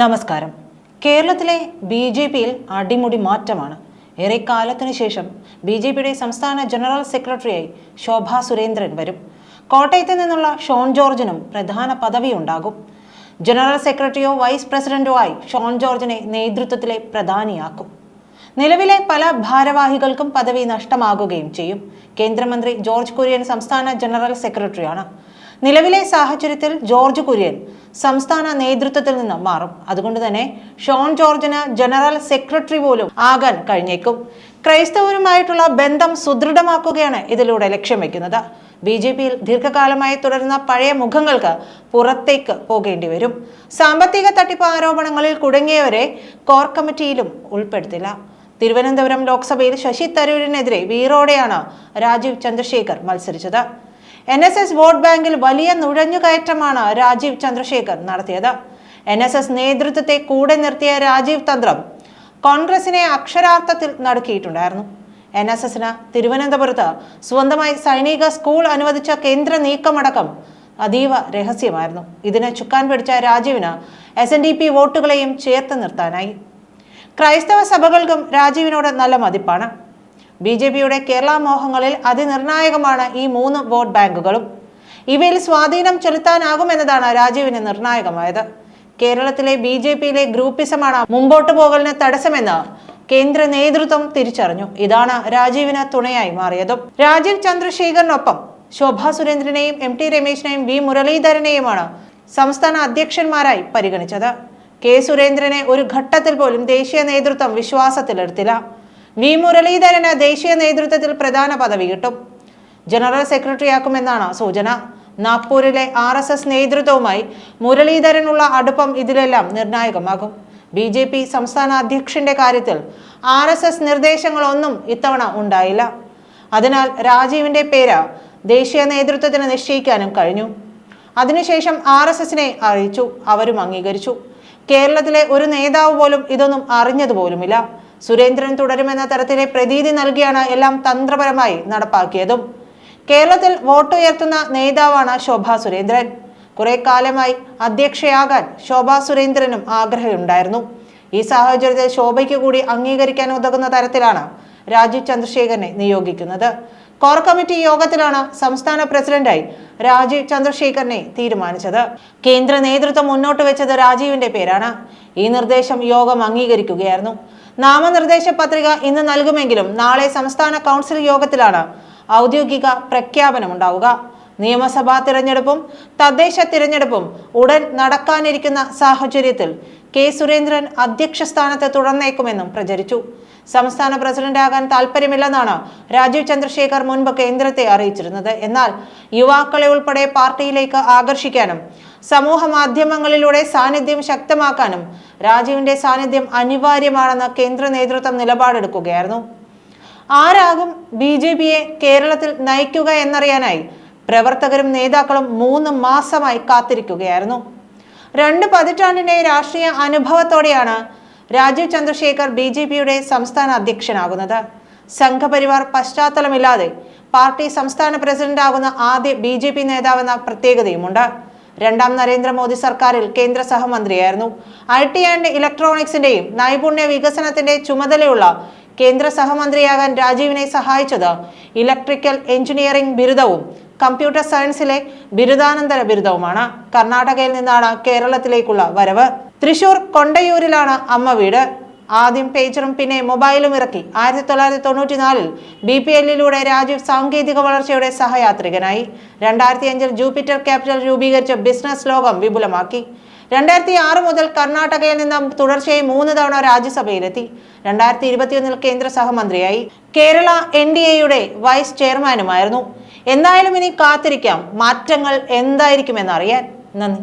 നമസ്കാരം. കേരളത്തിലെ B J പിയിൽ അടിമുടി മാറ്റമാണ്. ഏറെ കാലത്തിനു ശേഷം ബി ജെ പിയുടെ സംസ്ഥാന ജനറൽ സെക്രട്ടറിയായി ശോഭാ സുരേന്ദ്രൻ വരും. കോട്ടയത്ത് നിന്നുള്ള ഷോൺ ജോർജിനും പ്രധാന പദവി ഉണ്ടാകും ജനറൽ സെക്രട്ടറിയോ വൈസ് പ്രസിഡന്റോ ആയി ഷോൺ ജോർജിനെ നേതൃത്വത്തിലെ പ്രധാനിയാക്കും. നിലവിലെ പല ഭാരവാഹികൾക്കും പദവി നഷ്ടമാകുകയും ചെയ്യും. കേന്ദ്രമന്ത്രി ജോർജ് കുര്യൻ സംസ്ഥാന ജനറൽ സെക്രട്ടറിയാണ്. നിലവിലെ സാഹചര്യത്തിൽ ജോർജ് കുര്യൻ സംസ്ഥാന നേതൃത്വത്തിൽ നിന്ന് മാറും. അതുകൊണ്ട് തന്നെ ഷോൺ ജോർജിന് ജനറൽ സെക്രട്ടറി പോലും ആകാൻ കഴിഞ്ഞേക്കും. ക്രൈസ്തവരുമായിട്ടുള്ള ബന്ധം സുദൃഢമാക്കുകയാണ് ഇതിലൂടെ ലക്ഷ്യം വെക്കുന്നത് ബി ജെ പിയിൽ ദീർഘകാലമായി തുടരുന്ന പഴയ മുഖങ്ങൾക്ക് പുറത്തേക്ക് പോകേണ്ടി വരും. സാമ്പത്തിക തട്ടിപ്പ് ആരോപണങ്ങളിൽ കുടുങ്ങിയവരെ കോർ കമ്മിറ്റിയിലും ഉൾപ്പെടുത്തില്ല. തിരുവനന്തപുരം ലോക്സഭയിൽ ശശി തരൂരിനെതിരെ വീറോടെയാണ് രാജീവ് ചന്ദ്രശേഖർ മത്സരിച്ചത്. എൻ എസ് എസ് വോട്ട് ബാങ്കിൽ വലിയ നുഴഞ്ഞുകയറ്റമാണ് രാജീവ് ചന്ദ്രശേഖർ നടത്തിയത്. എൻ എസ് എസ് നേതൃത്വത്തെ കൂടെ നിർത്തിയ രാജീവ് തന്ത്രം കോൺഗ്രസിനെ അക്ഷരാർത്ഥത്തിൽ നടക്കിയിട്ടുണ്ടായിരുന്നു. എൻ എസ് എസിന് തിരുവനന്തപുരത്ത് സ്വന്തമായി സൈനിക സ്കൂൾ അനുവദിച്ച കേന്ദ്ര നീക്കമടക്കം അതീവ രഹസ്യമായിരുന്നു. ഇതിനെ ചുക്കാൻ പിടിച്ച രാജീവിന് എസ് എൻ ഡി പി വോട്ടുകളെയും ചേർത്ത് നിർത്താനായി. ക്രൈസ്തവ സഭകൾക്കും രാജീവിനോട് നല്ല മതിപ്പാണ്. ബി ജെ പിയുടെ കേരള മോഹങ്ങളിൽ അതിനിർണായകമാണ് ഈ മൂന്ന് വോട്ട് ബാങ്കുകളും. ഇവയിൽ സ്വാധീനം ചെലുത്താനാകുമെന്നതാണ് രാജീവിന് നിർണായകമായത്. കേരളത്തിലെ ബി ജെ പിയിലെ ഗ്രൂപ്പിസമാണ് മുമ്പോട്ട് പോകലിന് തടസ്സമെന്ന് കേന്ദ്ര നേതൃത്വം തിരിച്ചറിഞ്ഞു. ഇതാണ് രാജീവിന് തുണയായി മാറിയതും. രാജീവ് ചന്ദ്രശേഖറിനൊപ്പം ശോഭാ സുരേന്ദ്രനെയും എം ടി രമേശിനെയും വി മുരളീധരനെയുമാണ് സംസ്ഥാന അധ്യക്ഷന്മാരായി പരിഗണിച്ചത്. കെ സുരേന്ദ്രനെ ഒരു ഘട്ടത്തിൽ പോലും ദേശീയ നേതൃത്വം വിശ്വാസത്തിലെടുത്തില്ല. വി മുരളീധരന് ദേശീയ നേതൃത്വത്തിൽ പ്രധാന പദവി കിട്ടും. ജനറൽ സെക്രട്ടറിയാക്കുമെന്നാണ് സൂചന. നാഗ്പൂരിലെ ആർ എസ് എസ് നേതൃത്വവുമായി മുരളീധരനുള്ള അടുപ്പം ഇതിലെല്ലാം നിർണായകമാകും. ബി ജെ പി സംസ്ഥാന അധ്യക്ഷന്റെ കാര്യത്തിൽ ആർ എസ് എസ് നിർദ്ദേശങ്ങളൊന്നും ഇത്തവണ ഉണ്ടായില്ല. അതിനാൽ രാജീവിന്റെ പേര് ദേശീയ നേതൃത്വത്തിന് നിശ്ചയിക്കാനും കഴിഞ്ഞു. അതിനുശേഷം ആർ എസ് എസിനെ അറിയിച്ചു. അവരും അംഗീകരിച്ചു. കേരളത്തിലെ ഒരു നേതാവ് പോലും ഇതൊന്നും അറിഞ്ഞതുപോലുമില്ല. സുരേന്ദ്രൻ തുടരുമെന്ന തരത്തിലെ പ്രതീതി നൽകിയാണ് എല്ലാം തന്ത്രപരമായി നടപ്പാക്കിയതും. കേരളത്തിൽ വോട്ടുയർത്തുന്ന നേതാവാണ് ശോഭാ സുരേന്ദ്രൻ. കുറെ കാലമായി അധ്യക്ഷയാകാൻ ശോഭാ സുരേന്ദ്രനും ആഗ്രഹമുണ്ടായിരുന്നു. ഈ സാഹചര്യത്തിൽ ശോഭയ്ക്ക് കൂടി അംഗീകരിക്കാൻ ഉതകുന്ന തരത്തിലാണ് രാജീവ് ചന്ദ്രശേഖരനെ നിയോഗിക്കുന്നത്. കോർ കമ്മിറ്റി യോഗത്തിലാണ് സംസ്ഥാന പ്രസിഡന്റായി രാജീവ് ചന്ദ്രശേഖരനെ തീരുമാനിച്ചത്. കേന്ദ്ര നേതൃത്വം മുന്നോട്ട് വെച്ചത് രാജീവിന്റെ പേരാണ്. ഈ നിർദ്ദേശം യോഗം അംഗീകരിക്കുകയായിരുന്നു. നാമനിർദ്ദേശ പത്രിക ഇന്ന് നൽകുമെങ്കിലും നാളെ സംസ്ഥാന കൗൺസിൽ യോഗത്തിലാണ് ഔദ്യോഗിക പ്രഖ്യാപനമുണ്ടാവുക. നിയമസഭാ തിരഞ്ഞെടുപ്പും തദ്ദേശ തിരഞ്ഞെടുപ്പും ഉടൻ നടക്കാനിരിക്കുന്ന സാഹചര്യത്തിൽ കെ സുരേന്ദ്രൻ അധ്യക്ഷ സ്ഥാനത്ത് തുടർന്നേക്കുമെന്നും പ്രചരിച്ചു. സംസ്ഥാന പ്രസിഡന്റാകാൻ താല്പര്യമില്ലെന്നാണ് രാജീവ് ചന്ദ്രശേഖർ മുൻപ് കേന്ദ്രത്തെ അറിയിച്ചിരുന്നത്. എന്നാൽ യുവാക്കളെ ഉൾപ്പെടെ പാർട്ടിയിലേക്ക് ആകർഷിക്കാനും സമൂഹ മാധ്യമങ്ങളിലൂടെ സാന്നിധ്യം ശക്തമാക്കാനും രാജീവിന്റെ സാന്നിധ്യം അനിവാര്യമാണെന്ന് കേന്ദ്ര നേതൃത്വം നിലപാടെടുക്കുകയായിരുന്നു. ആരാകും ബി ജെ പിയെ കേരളത്തിൽ നയിക്കുക എന്നറിയാനായി പ്രവർത്തകരും നേതാക്കളും മൂന്ന് മാസമായി കാത്തിരിക്കുകയായിരുന്നു. രണ്ട് പതിറ്റാണ്ടിന്റെ രാഷ്ട്രീയ അനുഭവത്തോടെയാണ് രാജീവ് ചന്ദ്രശേഖർ ബി ജെ പിയുടെ സംസ്ഥാന അധ്യക്ഷനാകുന്നത്. സംഘപരിവാർ പശ്ചാത്തലമില്ലാതെ പാർട്ടി സംസ്ഥാന പ്രസിഡന്റ് ആകുന്ന ആദ്യ ബി ജെ പി നേതാവെന്ന പ്രത്യേകതയുമുണ്ട്. രണ്ടാം നരേന്ദ്രമോദി സർക്കാരിൽ കേന്ദ്ര സഹമന്ത്രിയായിരുന്നു. ഐ ടി ആൻഡ് ഇലക്ട്രോണിക്സിന്റെയും നൈപുണ്യ വികസനത്തിന്റെ ചുമതലയുള്ള കേന്ദ്ര സഹമന്ത്രിയാകാൻ രാജീവിനെ സഹായിച്ചത് ഇലക്ട്രിക്കൽ എഞ്ചിനീയറിംഗ് ബിരുദവും കമ്പ്യൂട്ടർ സയൻസിലെ ബിരുദാനന്തര ബിരുദവുമാണ് കർണാടകയിൽ നിന്നാണ് കേരളത്തിലേക്കുള്ള വരവ്. തൃശൂർ കൊണ്ടയൂരിലാണ് അമ്മ വീട്. ആദ്യം പേജറും പിന്നെ മൊബൈലും ഇറക്കി ആയിരത്തി തൊള്ളായിരത്തി തൊണ്ണൂറ്റിനാലിൽ ബി പി എല്ലിലൂടെ രാജീവ് സാങ്കേതിക വളർച്ചയുടെ സഹയാത്രികനായി. രണ്ടായിരത്തി അഞ്ചിൽ ജൂപ്പിറ്റർ ക്യാപിറ്റൽ രൂപീകരിച്ച ബിസിനസ് ലോകം വിപുലമാക്കി. രണ്ടായിരത്തി ആറ് മുതൽ കർണാടകയിൽ നിന്നും തുടർച്ചയായി മൂന്ന് തവണ രാജ്യസഭയിലെത്തി. രണ്ടായിരത്തി ഇരുപത്തിയൊന്നിൽ കേന്ദ്ര സഹമന്ത്രിയായി കേരള എൻ ഡി എയുടെ വൈസ് ചെയർമാനുമായിരുന്നു. എന്തായാലും ഇനി കാത്തിരിക്കാം. മാറ്റങ്ങൾ എന്തായിരിക്കുമെന്നറിയാൻ നന്ദി.